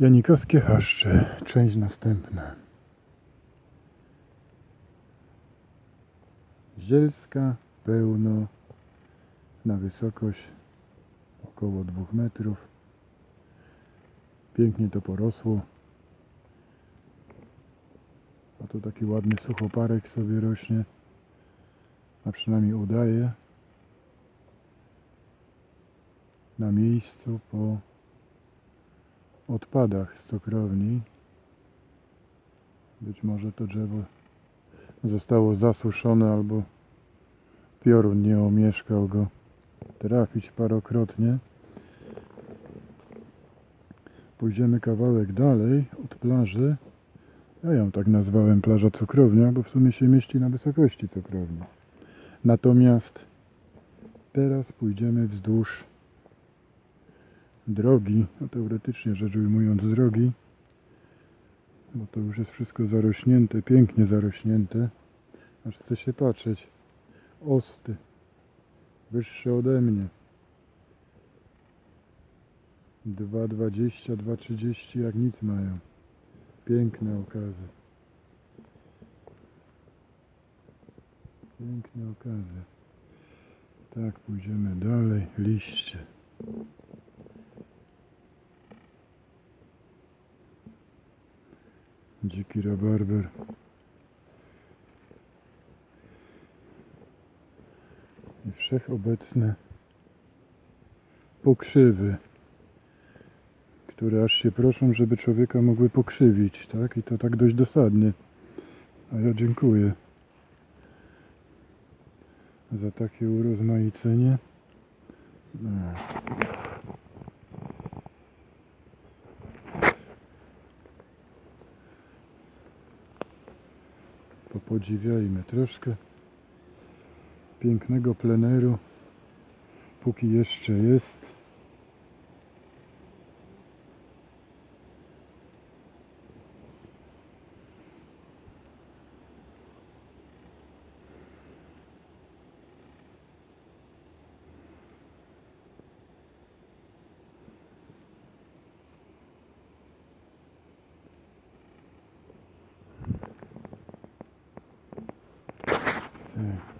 Janikowskie Chaszcze, część następna. Zielska, pełno, na wysokość około 2 metrów. Pięknie to porosło. A tu taki ładny suchoparek sobie rośnie. A przynajmniej udaje. Na miejscu po odpadach z cukrowni. Być może to drzewo zostało zasuszone albo piorun nie omieszkał go trafić parokrotnie. Pójdziemy kawałek dalej od plaży. Ja ją tak nazwałem plaża cukrownia, bo w sumie się mieści na wysokości cukrowni. Natomiast teraz pójdziemy wzdłuż drogi, no teoretycznie rzecz ujmując drogi, bo to już jest wszystko zarośnięte, pięknie zarośnięte, aż chce się patrzeć. Osty, wyższe ode mnie. 2,20, 2,30 jak nic mają. Piękne okazy. Piękne okazy. Tak, pójdziemy dalej. Liście. Dziki rabarber. I wszechobecne pokrzywy, które aż się proszą, żeby człowieka mogły pokrzywić, tak? I to tak dość dosadnie. A ja dziękuję za takie urozmaicenie. No. Popodziwiajmy troszkę pięknego pleneru, póki jeszcze jest. Tak.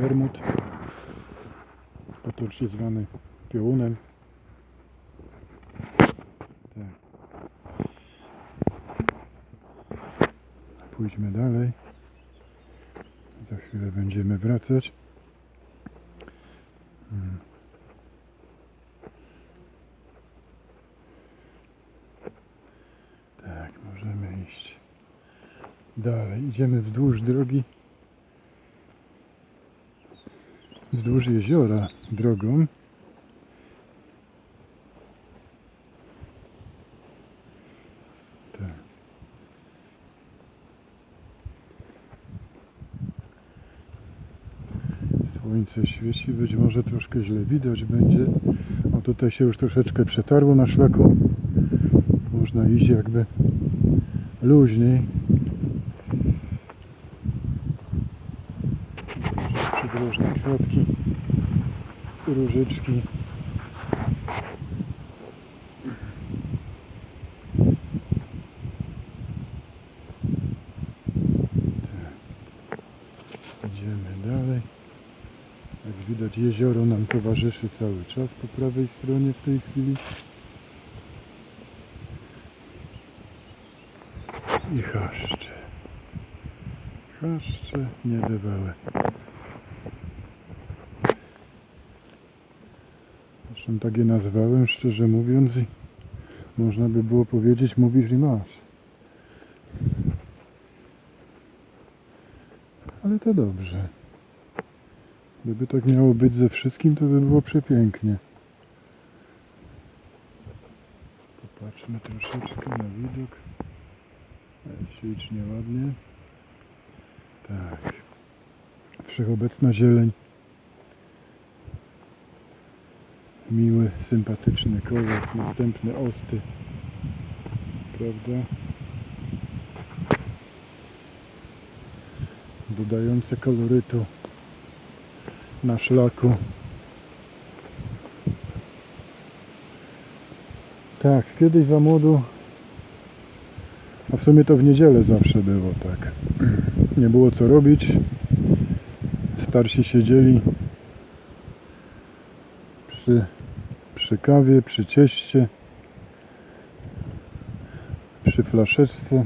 Wermut, potocznie zwany piołunem. Tak. Pójdźmy dalej. Za chwilę będziemy wracać. Mm. Tak, możemy iść dalej. Idziemy wzdłuż drogi. Wzdłuż jeziora drogą. Tak. Słońce świeci, być może troszkę źle widać będzie. O tutaj się już troszeczkę przetarło na szlaku. Można iść jakby luźniej. Przydrożne kwiatki, różyczki. Tak. Idziemy dalej. Jak widać jezioro nam towarzyszy cały czas po prawej stronie w tej chwili. I chaszcze. Chaszcze niebywałe. Zresztą tak je nazwałem, szczerze mówiąc, i można by było powiedzieć, mówisz i masz. Ale to dobrze. Gdyby tak miało być ze wszystkim, to by było przepięknie. Popatrzmy troszeczkę na widok. Jest ślicznie, ładnie. Tak. Wszechobecna zieleń. Miły, sympatyczny kolor. Następny osty. Prawda? Dodające kolorytu na szlaku. Tak, kiedyś za młodu, a w sumie to w niedzielę zawsze było tak. Nie było co robić. Starsi siedzieli przy, przy kawie, przy cieście, przy flaszeczce.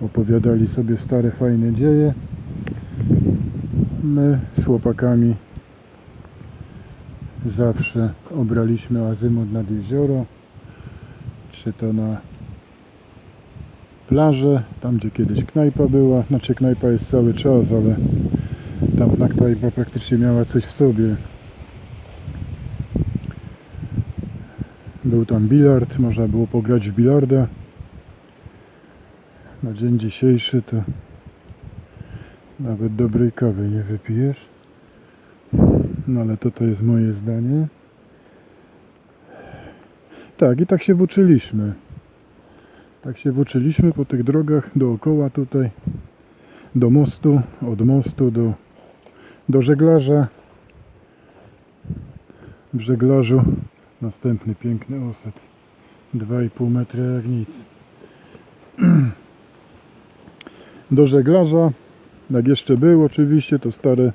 Opowiadali sobie stare, fajne dzieje. My z chłopakami zawsze obraliśmy azymut nad jezioro, czy to na plażę, tam gdzie kiedyś knajpa była, znaczy knajpa jest cały czas, ale tamta knajpa praktycznie miała coś w sobie. Był tam bilard, można było pograć w bilarda. Na dzień dzisiejszy to nawet dobrej kawy nie wypijesz. No ale to to jest moje zdanie. Tak, i tak się włóczyliśmy. Tak się włóczyliśmy po tych drogach dookoła tutaj. Do mostu, od mostu do, do żeglarza. W żeglarzu następny piękny oset. 2,5 metra jak nic. Do żeglarza, jak jeszcze był oczywiście, to stare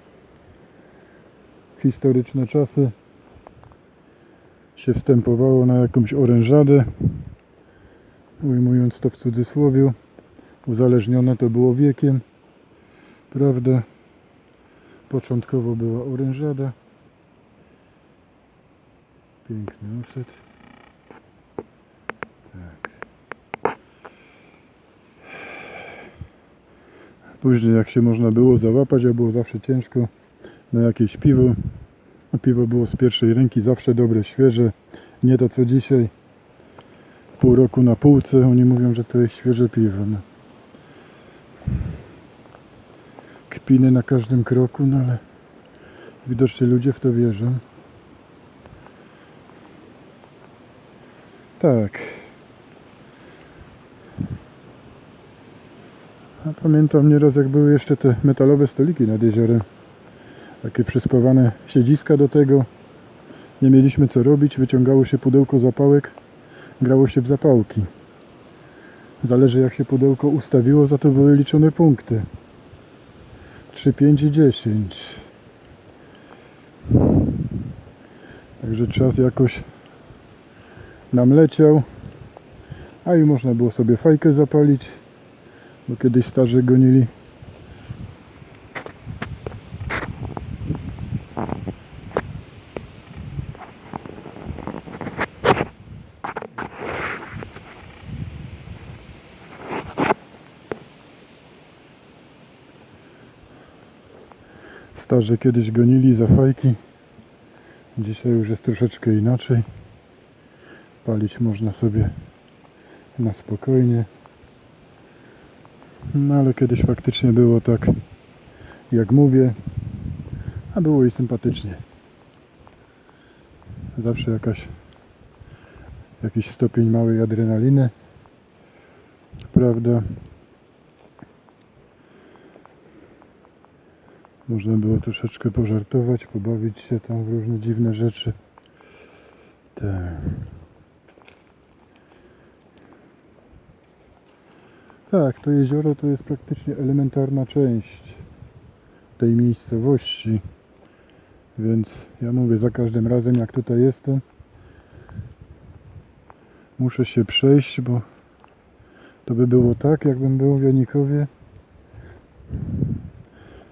historyczne czasy się wstępowało na jakąś orężadę, ujmując to w cudzysłowie. Uzależnione to było wiekiem, prawda? Początkowo była orężada. Piękny oset. Tak. Później jak się można było załapać, a było zawsze ciężko na jakieś piwo. Piwo było z pierwszej ręki, zawsze dobre, świeże. Nie to co dzisiaj. Pół roku na półce. Oni mówią, że to jest świeże piwo. No. Kpiny na każdym kroku, no ale widocznie ludzie w to wierzą. Tak. A pamiętam nieraz jak były jeszcze te metalowe stoliki nad jeziorem. Takie przyspawane siedziska do tego. Nie mieliśmy co robić, wyciągało się pudełko zapałek, grało się w zapałki. Zależy jak się pudełko ustawiło, za to były liczone punkty. 3, 5 i 10. Także czas jakoś nam leciał. A i można było sobie fajkę zapalić, bo kiedyś starzy gonili Starzy kiedyś gonili za fajki. Dzisiaj już jest troszeczkę inaczej. Palić można sobie na spokojnie. No ale kiedyś faktycznie było tak, jak mówię, a było i sympatycznie. Zawsze jakaś, jakiś stopień małej adrenaliny, prawda? Można było troszeczkę pożartować, pobawić się tam w różne dziwne rzeczy. Tak. Tak, to jezioro to jest praktycznie elementarna część tej miejscowości. Więc ja mówię za każdym razem jak tutaj jestem muszę się przejść, bo to by było tak jakbym był w Janikowie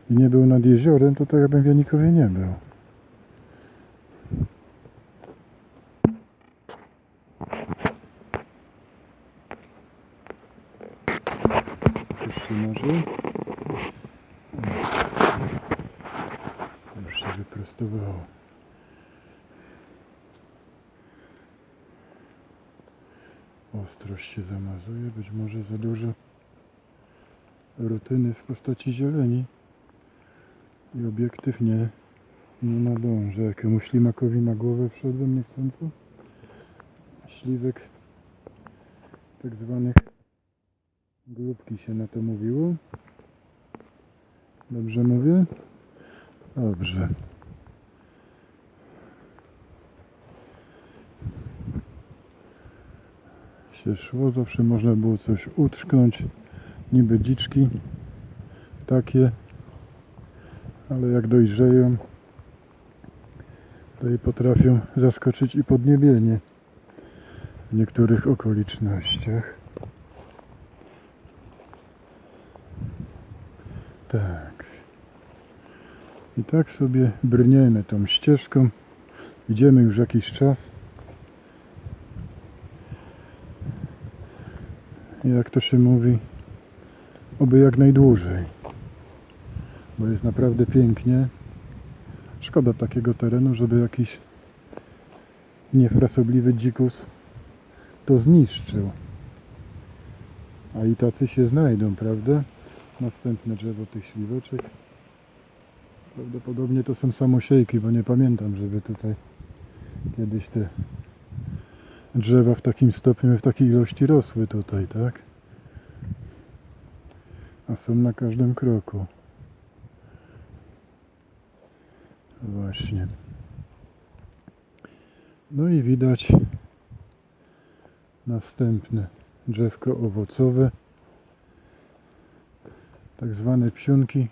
i nie był nad jeziorem, to tak jakbym w Janikowie nie był. Może. Już się wyprostowało. Ostrość się zamazuje, być może za dużo rutyny w postaci zieleni i obiektyw nie Nie. Jakiemuś ślimakowi na głowę wszedłem niechcąco. Śliwek tak zwanych grupki się na to mówiło. Dobrze mówię? Dobrze. Się szło, zawsze można było coś utknąć, niby dziczki takie, ale jak dojrzeją, to i potrafią zaskoczyć i podniebienie w niektórych okolicznościach. Tak. I tak sobie brniemy tą ścieżką. Idziemy już jakiś czas. Jak to się mówi, oby jak najdłużej. Bo jest naprawdę pięknie. Szkoda takiego terenu, żeby jakiś niefrasobliwy dzikus to zniszczył. A i tacy się znajdą, prawda? Następne drzewo tych śliweczek. Prawdopodobnie to są samosiejki, bo nie pamiętam, żeby tutaj kiedyś te drzewa w takim stopniu, w takiej ilości rosły tutaj, tak? A są na każdym kroku. Właśnie. No i widać następne drzewko owocowe, tak zwane psiunki,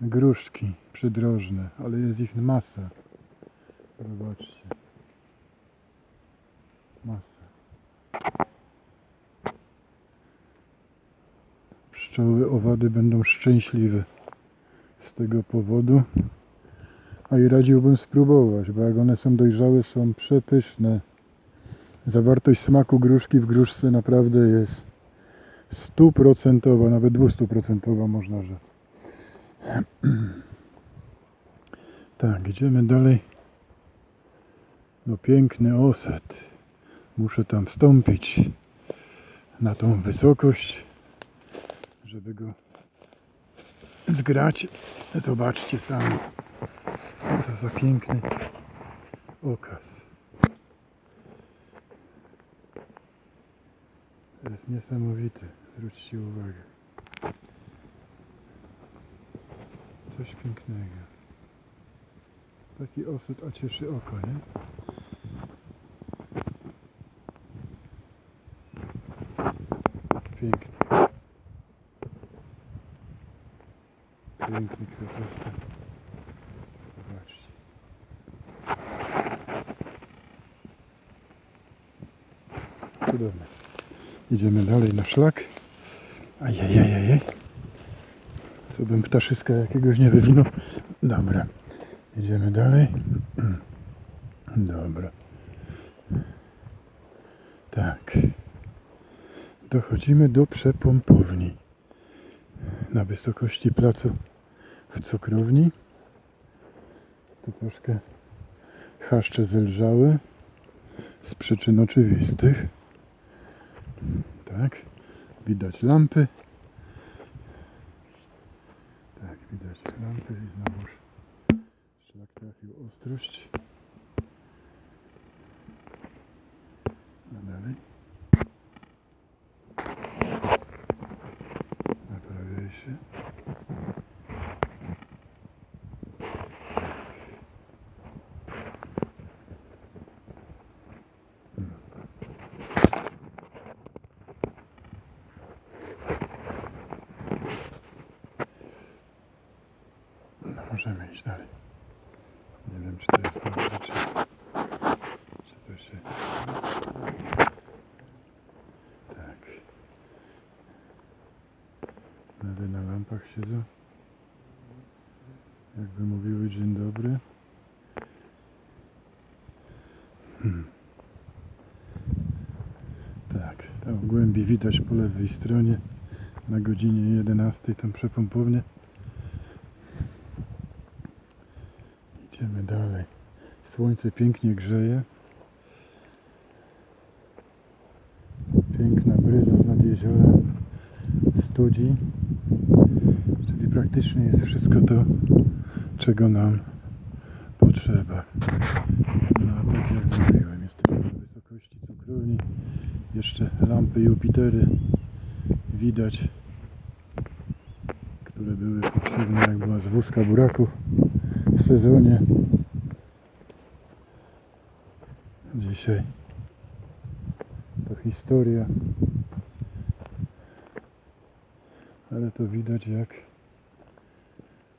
gruszki przydrożne, ale jest ich masa. Zobaczcie. Masa. Pszczoły, owady będą szczęśliwe z tego powodu. A i radziłbym spróbować, bo jak one są dojrzałe, są przepyszne. Zawartość smaku gruszki w gruszce naprawdę jest stuprocentowa, nawet dwustuprocentowa można rzec. Tak, idziemy dalej. No piękny oset. Muszę tam wstąpić na tą wysokość, żeby go zgrać. Zobaczcie sami. Co za piękny okaz. Jest niesamowite. Zwróćcie uwagę. Coś pięknego. Taki osyt, a cieszy oko, nie? Piękny. Piękny kwiatostek. Zobaczcie. Cudowne. Idziemy dalej na szlak. Ajajajajaj. Co bym ptaszyska jakiegoś nie wywinął. Dobra. Idziemy dalej. Dobra. Tak. Dochodzimy do przepompowni. Na wysokości placu w cukrowni. Tu troszkę chaszcze zelżały. Z przyczyn oczywistych. Tak. Widać lampy. Tak, widać lampy i znowuż szlak trafił ostrość. A dalej. Naprawiaj się. No, możemy iść dalej. Nie wiem, czy to jest dobrze, czy, czy to się... Tak. Nawet na lampach siedzą. Jakby mówiły dzień dobry. Hmm. Tak, tam w głębi widać po lewej stronie na godzinie 11 tą przepompownię. Idziemy dalej. Słońce pięknie grzeje. Piękna bryza nad jeziora studzi. Czyli praktycznie jest wszystko to, czego nam potrzeba. No a tak jak mówiłem, jesteśmy na wysokości cukrowni. Jeszcze lampy Jupitery widać, które były potrzebne jak była z wózka buraków w sezonie. Dzisiaj to historia. Ale to widać jak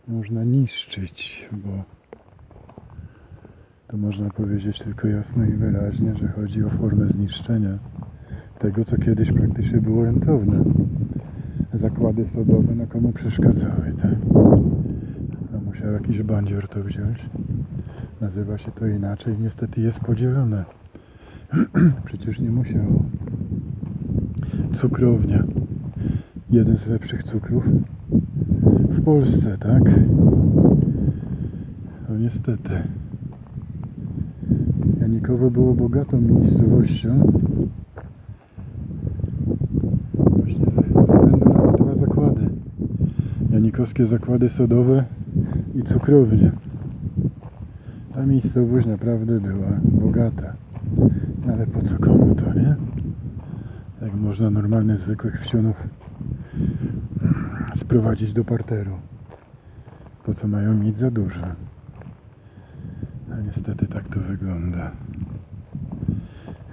można niszczyć, bo to można powiedzieć tylko jasno i wyraźnie, że chodzi o formę zniszczenia tego, co kiedyś praktycznie było rentowne. Zakłady sodowe, no komu przeszkadzały, tak? Musiał jakiś bandzior to wziąć. Nazywa się to inaczej, niestety jest podzielone. Przecież nie musiało. Cukrownia. Jeden z lepszych cukrów w Polsce, tak? No niestety. Janikowo było bogatą miejscowością. Właśnie ze względu na te dwa zakłady. Janikowskie zakłady sodowe i cukrownie. Ta miejscowość naprawdę była bogata. No Ale po co komu to, nie? Jak można normalnych, zwykłych wsiunów sprowadzić do parteru. Po co mają mieć za dużo? A niestety tak to wygląda.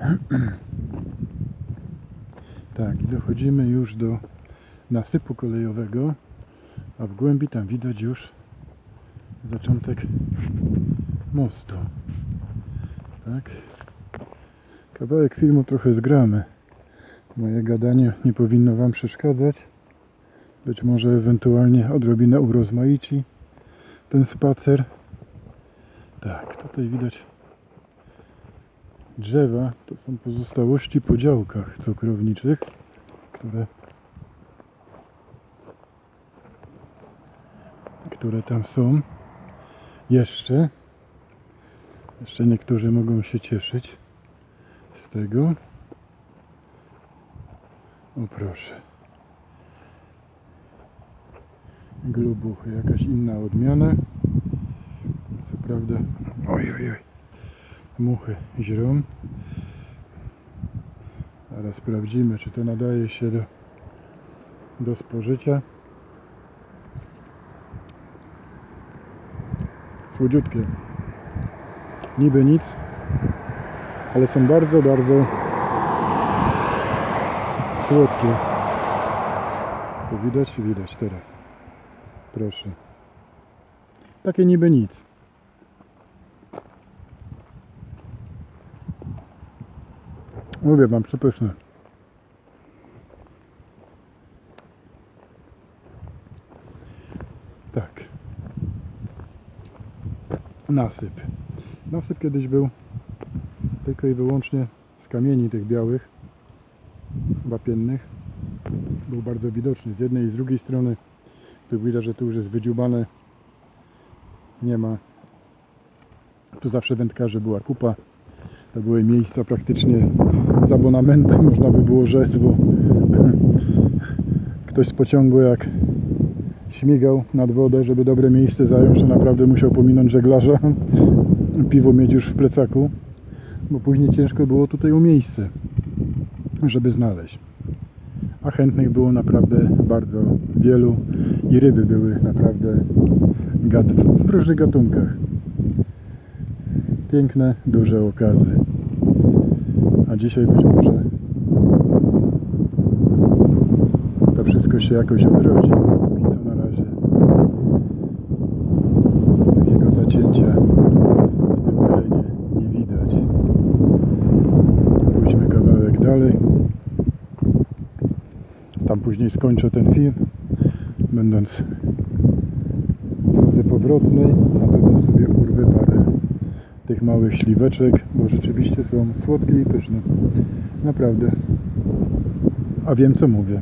Tak, i dochodzimy już do nasypu kolejowego, a w głębi tam widać już zaczątek mostu. Tak? Kawałek filmu trochę zgramy. Moje gadanie nie powinno Wam przeszkadzać. Być może ewentualnie odrobinę urozmaici ten spacer. Tak, tutaj widać drzewa. To są pozostałości po działkach cukrowniczych, które, które tam są. Jeszcze. Jeszcze niektórzy mogą się cieszyć z tego. O proszę. Glubuchy, jakaś inna odmiana. Co prawda, oj, oj, oj, muchy źrą. Ale sprawdzimy, czy to nadaje się do, do spożycia. Słodziutkie. Niby nic, ale są bardzo, bardzo słodkie. To widać? Widać teraz. Proszę. Takie niby nic. Mówię wam, przepyszne. Tak. Nasyp. Nasyp kiedyś był tylko i wyłącznie z kamieni tych białych, wapiennych. Był bardzo widoczny z jednej i z drugiej strony. Tu widać, że tu już jest wydziubane. Nie ma. Tu zawsze wędkarzy była kupa. To były miejsca praktycznie z abonamentem, można by było rzec, bo ktoś z pociągu jak śmigał nad wodę, żeby dobre miejsce zająć, to naprawdę musiał pominąć żeglarza, piwo mieć już w plecaku, bo później ciężko było tutaj o miejsce, żeby znaleźć. A chętnych było naprawdę bardzo wielu i ryby były naprawdę gat w różnych gatunkach. Piękne, duże okazy. A dzisiaj być może to wszystko się jakoś odrodzi. Póki co na razie takiego zacięcia w tym terenie nie widać. Pójdźmy kawałek dalej. Tam później skończę ten film, będąc w drodze powrotnej. Na pewno sobie urwę parę tych małych śliweczek, bo rzeczywiście są słodkie i pyszne. Naprawdę. A wiem co mówię.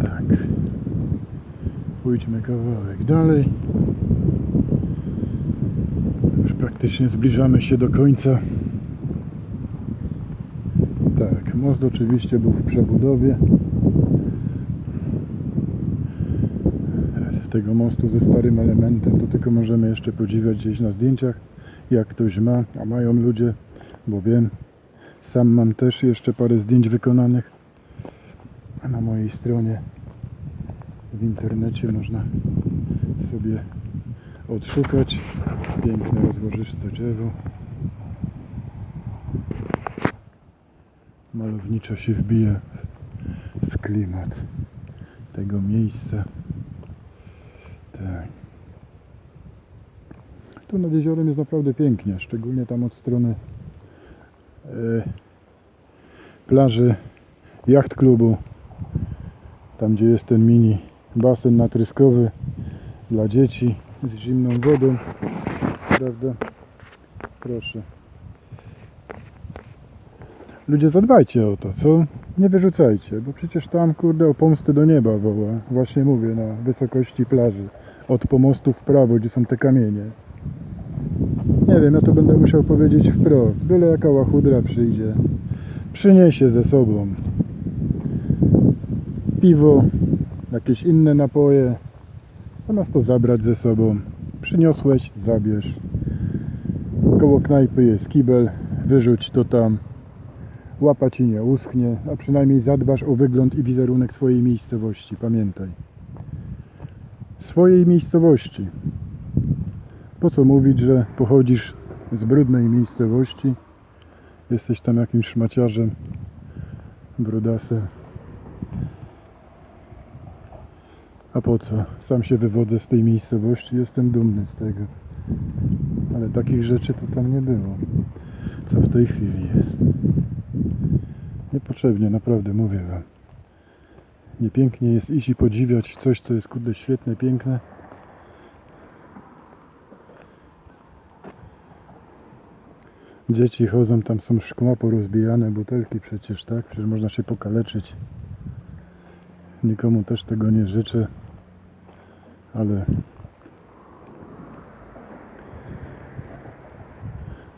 Tak. Pójdźmy kawałek dalej. Już praktycznie zbliżamy się do końca. Most oczywiście był w przebudowie. tego mostu ze starym elementem, to tylko możemy jeszcze podziwiać gdzieś na zdjęciach, jak ktoś ma, a mają ludzie, bo wiem, sam mam też jeszcze parę zdjęć wykonanych na mojej stronie. W internecie można sobie odszukać. Piękne rozłożyste drzewo malowniczo się wbija w klimat tego miejsca. Tak. Tu nad jeziorem jest naprawdę pięknie szczególnie tam od strony e, plaży jacht klubu. Tam gdzie jest ten mini basen natryskowy dla dzieci z zimną wodą. Prawda? Proszę ludzie zadbajcie o to co nie wyrzucajcie bo przecież tam kurde o pomstę do nieba woła właśnie mówię na wysokości plaży od pomostu w prawo gdzie są te kamienie nie wiem ja to będę musiał powiedzieć wprost byle jaka łachudra przyjdzie przyniesie ze sobą piwo, jakieś inne napoje, zamiast to zabrać ze sobą. Przyniosłeś, zabierz. Koło knajpy jest kibel, wyrzuć to tam. Łapa ci nie uschnie, a przynajmniej zadbasz o wygląd i wizerunek swojej miejscowości. Pamiętaj. Swojej miejscowości. Po co mówić, że pochodzisz z brudnej miejscowości? Jesteś tam jakimś szmaciarzem, brudasem. A po co? Sam się wywodzę z tej miejscowości, jestem dumny z tego. Ale takich rzeczy to tam nie było. Co w tej chwili jest. Niepotrzebnie, naprawdę mówię wam. Niepięknie jest iść i podziwiać coś, co jest kurde świetne, piękne. Dzieci chodzą, tam są szkła porozbijane, butelki przecież, tak? Przecież można się pokaleczyć. Nikomu też tego nie życzę, ale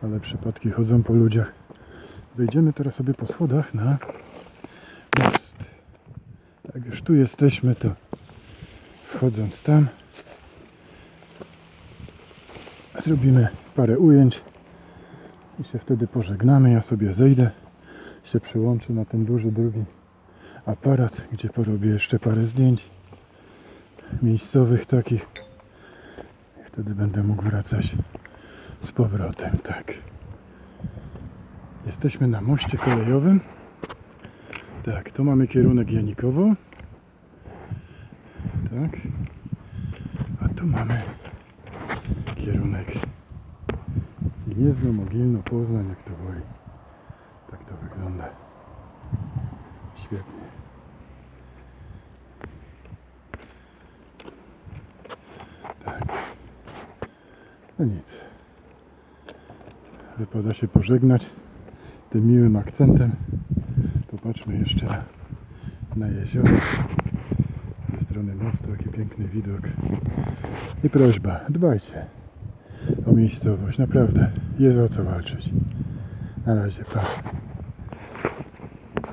ale przypadki chodzą po ludziach. Wejdziemy teraz sobie po schodach na most. Jak już tu jesteśmy, to wchodząc tam zrobimy parę ujęć i się wtedy pożegnamy. Ja sobie zejdę, się przyłączę na ten duży drugi aparat, gdzie porobię jeszcze parę zdjęć miejscowych takich. Wtedy będę mógł wracać z powrotem, tak. Jesteśmy na moście kolejowym. Tak, tu mamy kierunek Janikowo. Tak. A tu mamy kierunek Gniezno, Mogilno, Poznań, jak to woli. Tak to wygląda. Świetnie. Tak. No nic. Wypada się pożegnać tym miłym akcentem. Popatrzmy jeszcze na, jezioro. Ze strony mostu, jaki piękny widok. I prośba, dbajcie o miejscowość. Naprawdę, jest o co walczyć. Na razie, pa.